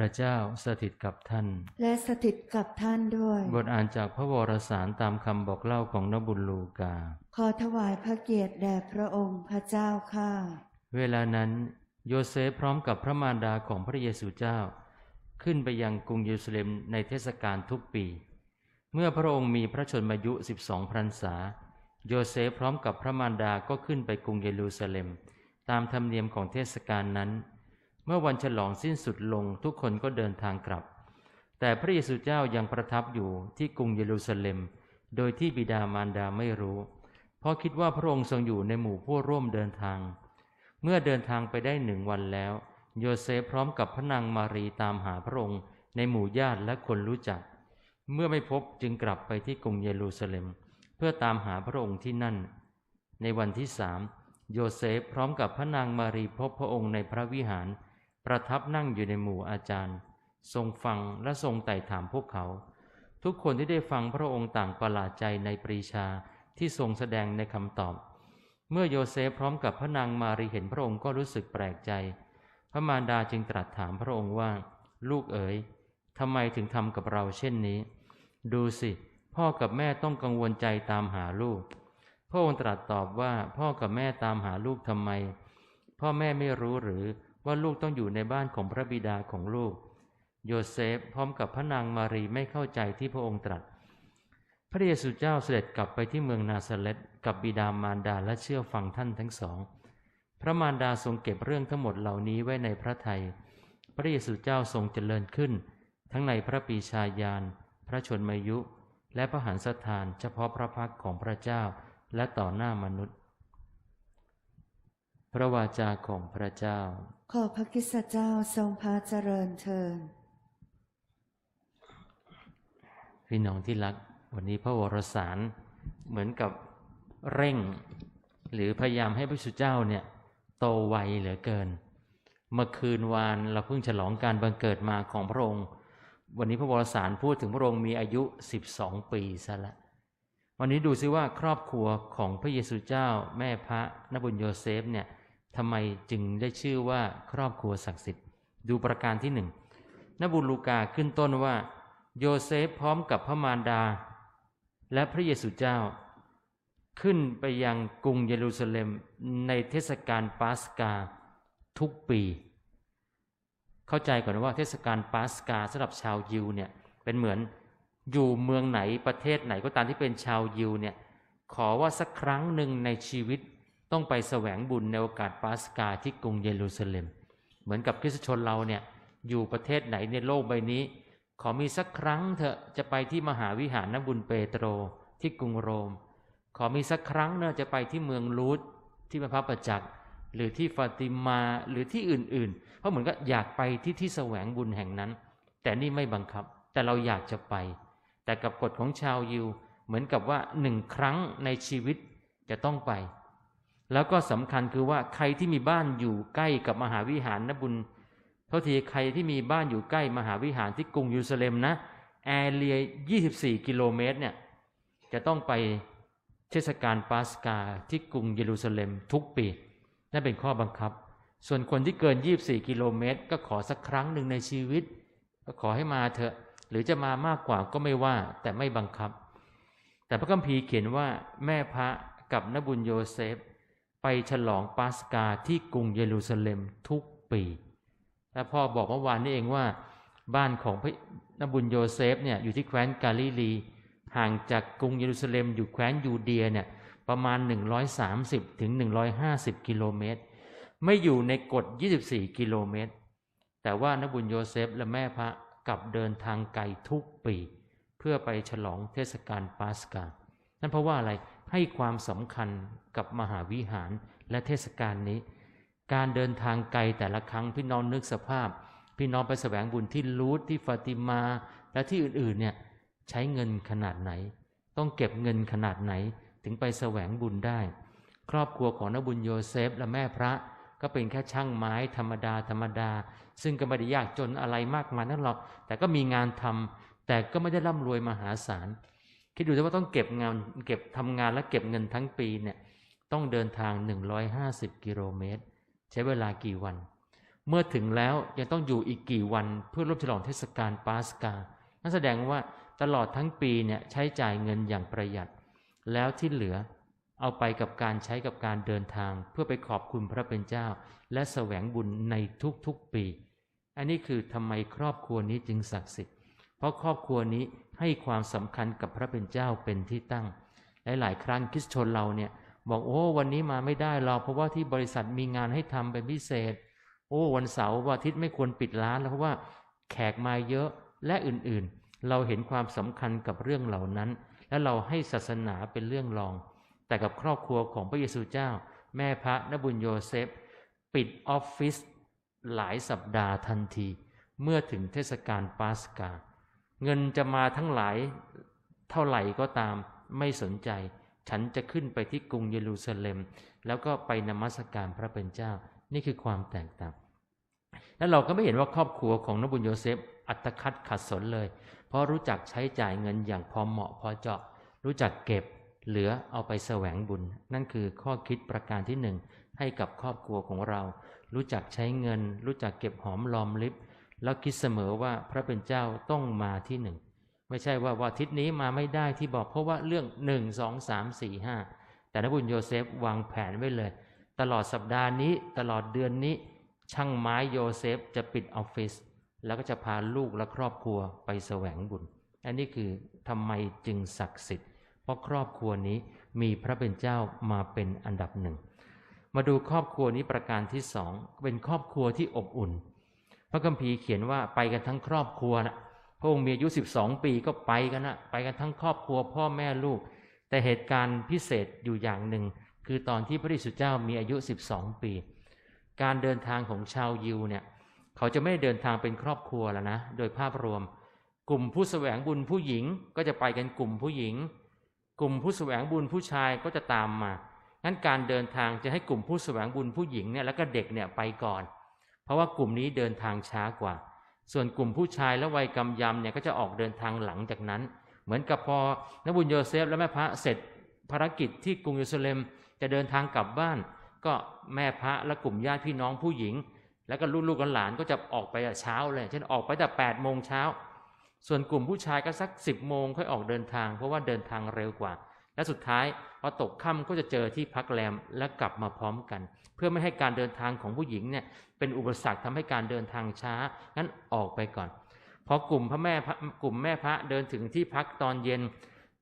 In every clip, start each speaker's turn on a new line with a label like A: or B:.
A: ระเจ้าสถิตกับท่าน
B: และสถิตกับท่านด้วย
A: บทอ่านจากพระวรสารตามคำบอกเล่าของนบุญลูกา
B: ขอถวายพระเกียรติแด่พระองค์พระเจ้าข้า
A: เวลานั้น โยเซฟพร้อมกับพระมารดาของพระเยซูเจ้า ขึ้นไปยังกรุงเยรูซาเล็มในเทศกาลทุกปี เมื่อพระองค์มีพระชนมายุ12พรรษา โยเซฟพร้อมกับพระมารดาก็ขึ้นไปกรุงเยรูซาเล็ม ตามธรรมเนียมของเทศกาลนั้นเมื่อวันฉลองสิ้นสุดลงทุกคนก็เดินทางกลับ แต่พระเยซูเจ้ายังประทับอยู่ที่กรุงเยรูซาเล็ม โดยที่บิดามารดาไม่รู้ เพราะคิดว่าพระองค์ทรงอยู่ในหมู่ผู้ร่วมเดินทาง เมื่อเดินทางไปได้หนึ่งวันแล้ว โยเซฟพร้อมกับพระนางมารีตามหาพระองค์ ในหมู่ญาติและคนรู้จัก เมื่อไม่พบจึงกลับไปที่กรุงเยรูซาเล็ม เพื่อตามหาพระองค์ที่นั่น ในวันที่สามโยเซฟพร้อมกับพระนางมารีพบพระองค์ในพระวิหาร ประทับนั่งอยู่ในหมู่อาจารย์ ทรงฟังและทรงไต่ถามพวกเขา ทุกคนที่ได้ฟังพระองค์ต่างประหลาดใจในปรีชาที่ทรงแสดงในคำตอบ เมื่อโยเซฟพร้อมกับพระนางมารีเห็นพระองค์ก็รู้สึกแปลกใจ พระมารดาจึงตรัสถามพระองค์ว่า ลูกเอ๋ยทำไมถึงทำกับเราเช่นนี้ ดูสิ พ่อกับแม่ต้องกังวลใจตามหาลูก พระองค์ตรัสตอบว่าพ่อกับแม่ตามหาลูกทำไม พ่อแม่ไม่รู้หรือ ว่าลูกต้องอยู่ในบ้านของพระบิดาของลูก โยเซฟพร้อมกับพระนางมารีไม่เข้าใจที่พระองค์ตรัส พระเยซูเจ้าเสด็จกลับไปที่เมืองนาซาเรตกับบิดามารดาและเชื่อฟังท่านทั้งสอง พระมารดาทรงเก็บเรื่องทั้งหมดเหล่านี้ไว้ในพระทัย พระเยซูเจ้าทรงเจริญขึ้น ทั้งในพระปีชาญาณพระชนมายุ และพระหันสถานเฉพาะพระพักของพระเจ้าและต่อหน้ามนุษย์ พระวาจาของพระเจ้า
B: ขอพระคริสตเจ้าทรงพระเจริญเทิน
A: พี่น้องที่รัก วันนี้พระวรสารเหมือนกับเร่ง หรือพยายามให้พระสุเจ้าเนี่ยโตไวเหลือเกิน เมื่อคืนวานเราเพิ่งฉลองการบังเกิดมาของพระองค์ วันนี้พระวรสารพูดถึงพระองค์มีอายุ 12 ปีซะแล้ววันนี้ดูซิว่าครอบครัวของพระเยซูเจ้า แม่พระนบุญโยเซฟเนี่ย ทำไมจึงได้ชื่อว่าครอบครัวศักดิ์สิทธิ์ ดูประการที่หนึ่งนบุลูกาขึ้นต้นว่า โยเซฟพร้อมกับพระมารดา และพระเยซูเจ้า ขึ้นไปยังกรุงเยรูซาเล็มในเทศกาลปาสกาทุกปี เข้าใจก่อนว่าเทศกาลปาสกาสำหรับชาวยิวเนี่ยเป็นเหมือนอยู่เมืองไหนประเทศไหนก็ตามที่เป็นชาวยิวเนี่ยขอว่าสักครั้งหนึ่งในชีวิต ต้องไปแสวงบุญในโอกาสปาสกาที่กรุงเยรูซาเล็ม เหมือนกับคริสตชนเราเนี่ยอยู่ประเทศไหนในโลกใบนี้ ขอมีสักครั้งเถอะจะไปที่มหาวิหารนบุญเปโตรที่กรุงโรม ขอมีสักครั้งเนอะจะไปที่เมืองลูดที่พระประจักษ์หรือที่ฟาติมาหรือที่อื่น ๆ เพราะเหมือนก็อยากไปที่ที่แสวงบุญแห่งนั้น แต่นี่ไม่บังคับ แต่เราอยากจะไป แต่กับกฎของชาวยิว เหมือนกับว่าหนึ่งครั้งในชีวิตจะต้องไป แล้วก็สำคัญคือว่าใครที่มีบ้านอยู่ใกล้กับมหาวิหารนบุญเท่าทีใครที่มีบ้านอยู่ใกล้มหาวิหารที่กรุงเยรูซาเล็มนะแอเรีย 24 กิโลเมตรเนี่ยจะต้องไปเทศกาลปาสกาที่กรุงเยรูซาเล็มทุกปี นั่นเป็นข้อบังคับ ส่วนคนที่เกิน 24 กิโลเมตร ก็ขอสักครั้งหนึ่งในชีวิต ก็ขอให้มาเถอะ หรือจะมามากกว่าก็ไม่ว่า แต่ไม่บังคับ แต่พระคัมภีร์เขียนว่าแม่พระกับนบุญโยเซฟ ไปฉลองปาสกาที่กรุงเยรูซาเล็มทุกปีและพ่อบอกเมื่อวานนี้เองว่า บ้านของพระนบุญโยเซฟเนี่ยอยู่ที่แคว้นกาลิลีห่างจากกรุงเยรูซาเล็มอยู่แคว้นยูเดียเนี่ยประมาณ 130ถึง150 กิโลเมตร ไม่อยู่ในกฎ 24 กิโลเมตร แต่ว่านบุญโยเซฟและแม่พระกลับเดินทางไกลทุกปี เพื่อไปฉลองเทศกาลปาสกา นั่นเพราะว่าอะไร ให้ความสำคัญกับมหาวิหารและเทศกาลนี้ การเดินทางไกลแต่ละครั้งพี่น้องนึกสภาพ พี่น้องไปแสวงบุญที่ลูดที่ฟาติมา และที่อื่นๆเนี่ยใช้เงินขนาดไหน ต้องเก็บเงินขนาดไหนถึงไปแสวงบุญได้ ครอบครัวของนบุญโยเซฟและแม่พระก็เป็นแค่ช่างไม้ธรรมดาธรรมดา ซึ่งก็ไม่ได้ยากจนอะไรมากมายนั่นหรอก แต่ก็มีงานทำแต่ก็ไม่ได้ร่ำรวยมหาศาล คิดดูว่าต้องเก็บงานเก็บทำงานและเก็บเงินทั้งปีเนี่ยต้องเดินทาง 150 กิโลเมตร ใช้เวลากี่วัน เมื่อถึงแล้วยังต้องอยู่อีกกี่วันเพื่อร่วมฉลองเทศกาลปาสกา นั่นแสดงว่าตลอดทั้งปีเนี่ยใช้จ่ายเงินอย่างประหยัด แล้วที่เหลือเอาไปกับการใช้กับการเดินทาง เพื่อไปขอบคุณพระเป็นเจ้า และแสวงบุญในทุกๆปี อันนี้คือทำไมครอบครัวนี้จึงศักดิ์สิทธิ์ เพราะครอบครัวนี้ให้ความสำคัญกับพระเป็นเจ้าเป็นที่ตั้ง หลายๆครั้งคริสชนเราเนี่ยบอกโอ้วันนี้มาไม่ได้หรอกเพราะว่าที่บริษัทมีงานให้ทำเป็นพิเศษ โอ้วันเสาร์วันอาทิตย์ไม่ควรปิดร้านแล้วเพราะว่าแขกมาเยอะและอื่นๆ เราเห็นความสำคัญกับเรื่องเหล่านั้น และเราให้ศาสนาเป็นเรื่องรอง แต่กับครอบครัวของพระเยซูเจ้า แม่พระนบุญโยเซฟ ปิดออฟฟิศหลายสัปดาห์ทันที เมื่อถึงเทศกาลปาสกา เงินจะมาทั้งหลายเท่าไหร่ก็ตามไม่สนใจ ฉันจะขึ้นไปที่กรุงเยรูซาเล็ม แล้วก็ไปนมัสการพระเป็นเจ้า นี่คือความแตกต่างแล้วเราก็ไม่เห็นว่าครอบครัวของนบุญโยเซฟ อัตคัดขัดสนเลย เพราะรู้จักใช้จ่ายเงินอย่างพอเหมาะพอเจาะ รู้จักเก็บเหลือเอาไปแสวงบุญ นั่นคือข้อคิดประการที่หนึ่งให้กับครอบครัวของเรา รู้จักใช้เงิน รู้จักเก็บหอมรอมริบ แล้วคิดเสมอว่าพระเป็นเจ้าต้องมาที่หนึ่งไม่ใช่ว่าวันอาทิตนี้มาไม่ได้ที่บอกเพราะว่าเรื่องหนึ่งสองสามสี่ห้าแต่นบุญโยเซฟวางแผนไว้เลย ตลอดสัปดาห์นี้ตลอดเดือนนี้ ช่างไม้โยเซฟจะปิดออฟฟิศแล้วก็จะพาลูกและครอบครัวไปแสวงบุญ อันนี้คือทำไมจึงศักดิ์สิทธิ์ เพราะครอบครัวนี้มีพระเป็นเจ้ามาเป็นอันดับหนึ่ง มาดูครอบครัวนี้ประการที่สองเป็นครอบครัวที่อบอุ่น พระคัมภีร์เขียนว่าไปกันทั้งครอบครัวนะพระองค์มีอายุ12ปีก็ไปกันนะไปกันทั้งครอบครัวพ่อแม่ลูก แต่เหตุการณ์พิเศษอยู่อย่างหนึ่ง คือตอนที่พระเยซูเจ้ามีอายุ12ปี การเดินทางของชาวยิวเนี่ยเขาจะไม่เดินทางเป็นครอบครัวแล้วนะ โดยภาพรวม กลุ่มผู้แสวงบุญผู้หญิงก็จะไปกันกลุ่มผู้หญิง กลุ่มผู้แสวงบุญผู้ชายก็จะตามมางั้นการเดินทางจะให้กลุ่มผู้แสวงบุญผู้หญิงเนี่ยแล้วก็เด็กเนี่ยไปก่อน เพราะว่ากลุ่มนี้เดินทางช้ากว่า ส่วนกลุ่มผู้ชายและวัยกำยำเนี่ยก็จะออกเดินทางหลังจากนั้น เหมือนกับพอนบุญโยเซฟและแม่พระเสร็จภารกิจที่กรุงเยรูซาเล็มจะเดินทางกลับบ้าน ก็แม่พระและกลุ่มญาติพี่น้องผู้หญิง แล้วก็ลูกๆหลานก็จะออกไปเช้าเลยเช่นออกไปแต่แปดโมงเช้าส่วนกลุ่มผู้ชายก็สักสิบโมงค่อยออกเดินทาง เพราะว่าเดินทางเร็วกว่า และสุดท้ายพอตกค่ำก็จะเจอที่พักแรมและกลับมาพร้อมกัน เพื่อไม่ให้การเดินทางของผู้หญิงเนี่ยเป็นอุปสรรคทำให้การเดินทางช้างั้นออกไปก่อนพอกลุ่มพระแม่กลุ่มแม่พระเดินถึงที่พักตอนเย็น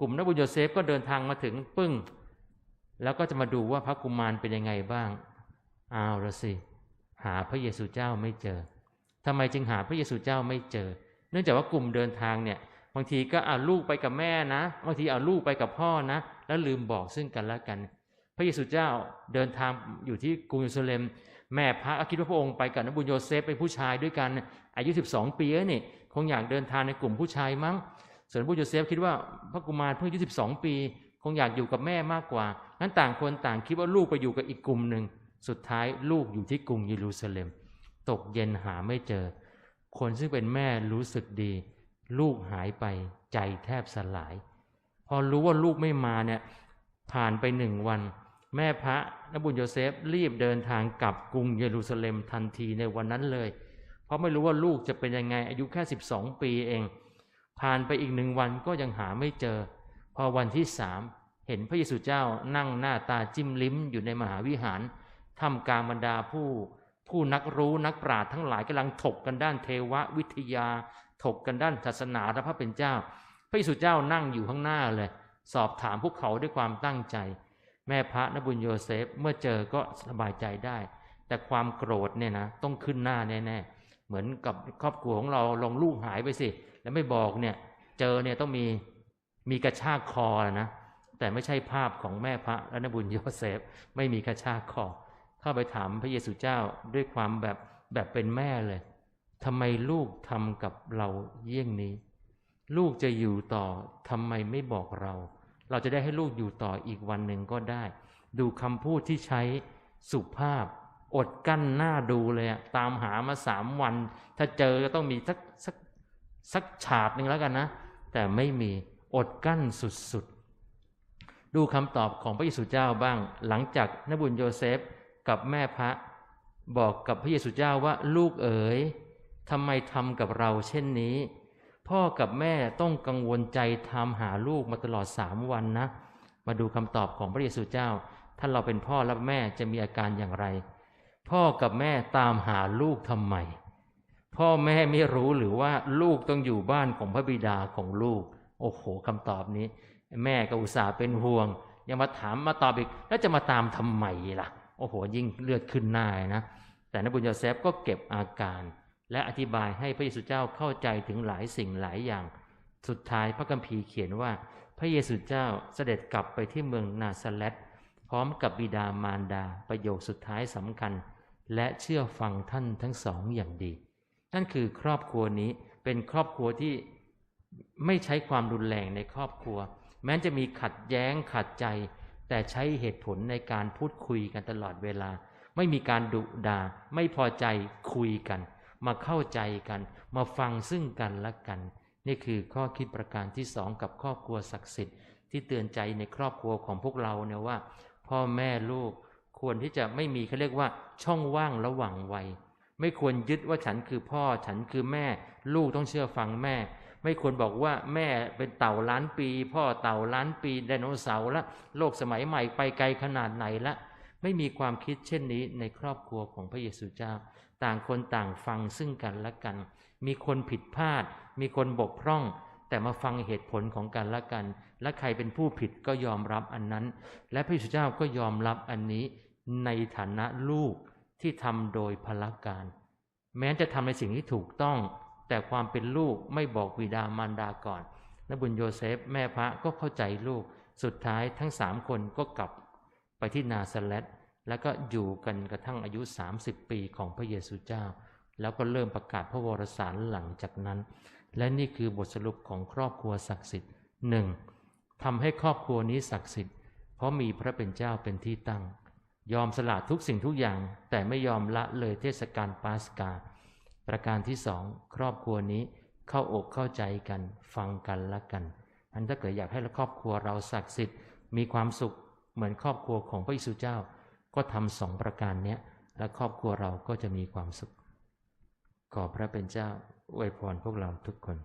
A: กลุ่มนบุญโยเซฟก็เดินทางมาถึงปึ้ง แล้วก็จะมาดูว่าพระกุมารเป็นยังไงบ้างอ้าวละสิหาพระเยซูเจ้าไม่เจอทำไมจึงหาพระเยซูเจ้าไม่เจอ เนื่องจากว่ากลุ่มเดินทางเนี่ย บางทีก็เอาลูกไปกับแม่นะบางทีเอาลูกไปกับพ่อนะ แล้วลืมบอกซึ่งกันและกัน พระเยซูเจ้าเดินทางอยู่ที่กรุงเยรูซาเล็ม แม่พระคิดว่าพระองค์ไปกับนบุญโยเซฟเป็นผู้ชายด้วยกัน อายุ 12 ปีนี่คงอยากเดินทางในกลุ่มผู้ชายมั้ง ส่วนนบุญโยเซฟคิดว่าพระกุมารเพิ่งอายุ 12 ปี คงอยากอยู่กับแม่มากกว่างั้นต่างคนต่างคิดว่าลูกไปอยู่กับอีกกลุ่มหนึ่งสุดท้ายลูกอยู่ที่กรุงเยรูซาเล็ม ตกเย็นหาไม่เจอ คนซึ่งเป็นแม่รู้สึกดี ลูกหายไปใจแทบสลาย พอรู้ว่าลูกไม่มาเนี่ย ผ่านไปหนึ่งวัน แม่พระนบุญโยเซฟรีบเดินทางกลับกรุงเยรูซาเล็มทันทีในวันนั้นเลย เพราะไม่รู้ว่าลูกจะเป็นยังไง อายุแค่ 12 ปีเอง ผ่านไปอีกหนึ่งวันก็ยังหาไม่เจอ พอวันที่สามเห็นพระเยซูเจ้านั่งหน้าตาจิ้มลิ้มอยู่ในมหาวิหารทำกลางบรรดาผู้ ผู้นักรู้นักปราชญ์ทั้งหลายกำลังถกกันด้านเทววิทยา ถกกันด้านศาสนาและพระเป็นเจ้า พระเยซูเจ้านั่งอยู่ข้างหน้าเลย สอบถามพวกเขาด้วยความตั้งใจ แม่พระนบุญโยเซฟเมื่อเจอก็สบายใจได้ แต่ความโกรธเนี่ยนะต้องขึ้นหน้าแน่ๆเหมือนกับครอบครัวของเราลองลูกหายไปสิ แล้วไม่บอกเนี่ยเจอเนี่ยต้องมีมีกระชากคอนะแต่ไม่ใช่ภาพของแม่พระและนบุญโยเซฟไม่มีกระชากคอ เข้าไปถามพระเยซูเจ้าด้วยความแบบแบบเป็นแม่เลยทำไมลูกทำกับเราเยี่ยงนี้ ลูกจะอยู่ต่อทำไมไม่บอกเรา เราจะได้ให้ลูกอยู่ต่ออีกวันหนึ่งก็ได้ ดูคำพูดที่ใช้สุภาพ อดกั้นหน้าดูเลยอะตามหามาสามวัน ถ้าเจอก็ต้องมีสักสักสักฉาดหนึ่งแล้วกันนะ แต่ไม่มีอดกั้นสุดๆ ดูคำตอบของพระเยซูเจ้าบ้าง หลังจากนบุญโยเซฟ กับแม่พระ บอกกับพระเยซูเจ้าว่าลูกเอ๋ยทำไมทำกับเราเช่นนี้ พ่อกับแม่ต้องกังวลใจทำหาลูกมาตลอดสามวันนะ มาดูคำตอบของพระเยซูเจ้า ถ้าเราเป็นพ่อและแม่จะมีอาการอย่างไร พ่อกับแม่ตามหาลูกทำไมพ่อแม่ไม่รู้หรือว่าลูกต้องอยู่บ้านของพระบิดาของลูก โอ้โหคำตอบนี้ แม่ก็อุตส่าห์เป็นห่วง ยังมาถามมาตอบอีก แล้วจะมาตามทำไมล่ะ อ้โหยิ่งเลือดขึ้นหน้านะ แต่นบุญโยเซฟก็เก็บอาการ และอธิบายให้พระเยซูเจ้าเข้าใจถึงหลายสิ่งหลายอย่าง สุดท้ายพระคัมภีร์เขียนว่า พระเยซูเจ้าเสด็จกลับไปที่เมืองนาซาเรตพร้อมกับบิดามารดาประโยคสุดท้ายสำคัญ และเชื่อฟังท่านทั้งสองอย่างดี นั่นคือครอบครัวนี้เป็นครอบครัวที่ไม่ใช้ความรุนแรงในครอบครัว แม้จะมีขัดแย้งขัดใจ แต่ใช้เหตุผลในการพูดคุยกันตลอดเวลา ไม่มีการดุดาไม่พอใจคุยกัน มาเข้าใจกัน มาฟังซึ่งกันและกัน นี่คือข้อคิดประการที่สองกับครอบครัวศักดิ์สิทธิ์ ที่เตือนใจในครอบครัวของพวกเราเนี่ยว่า พ่อแม่ลูกควรที่จะไม่มีเขาเรียกว่า ช่องว่างระหว่างวัย ไม่ควรยึดว่าฉันคือพ่อ ฉันคือแม่ ลูกต้องเชื่อฟังแม่ ไม่ควรบอกว่าแม่เป็นเต่าล้านปี พ่อเต่าล้านปีไดโนเสาร์ละโลกสมัยใหม่ไปไกลขนาดไหนละ ไม่มีความคิดเช่นนี้ในครอบครัวของพระเยซูเจ้า ต่างคนต่างฟังซึ่งกันและกัน มีคนผิดพลาด มีคนบกพร่อง แต่มาฟังเหตุผลของกันและกัน และใครเป็นผู้ผิดก็ยอมรับอันนั้น และพระเยซูเจ้าก็ยอมรับอันนี้ในฐานะลูกที่ทำโดยพละการ แม้จะทำในสิ่งที่ถูกต้อง แต่ความเป็นลูกไม่บอกวิดามารดาก่อนนบุญโยเซฟ แม่พระก็เข้าใจลูก สุดท้ายทั้งสามคนก็กลับไปที่นาซาเลตแล้วก็อยู่กันกระทั่งอายุ 30 ปีของพระเยซูเจ้า แล้วก็เริ่มประกาศพระวรสารหลังจากนั้น และนี่คือบทสรุปของครอบครัวศักดิ์สิทธิ์หนึ่งทำให้ครอบครัวนี้ศักดิ์สิทธิ์ เพราะมีพระเป็นเจ้าเป็นที่ตั้ง ยอมสละทุกสิ่งทุกอย่าง แต่ไม่ยอมละเลยเทศกาลปาสกา ประการที่สองครอบครัวนี้เข้าอกเข้าใจกัน ฟังกันละกันอันถ้าเกิดอยากให้ครอบครัวเราศักดิ์สิทธิ์มีความสุขเหมือนครอบครัวของพระอิสุเจ้า ก็ทำสองประการเนี้ยและครอบครัวเราก็จะมีความสุข ขอพระเป็นเจ้าอวยพรพวกเราทุกคน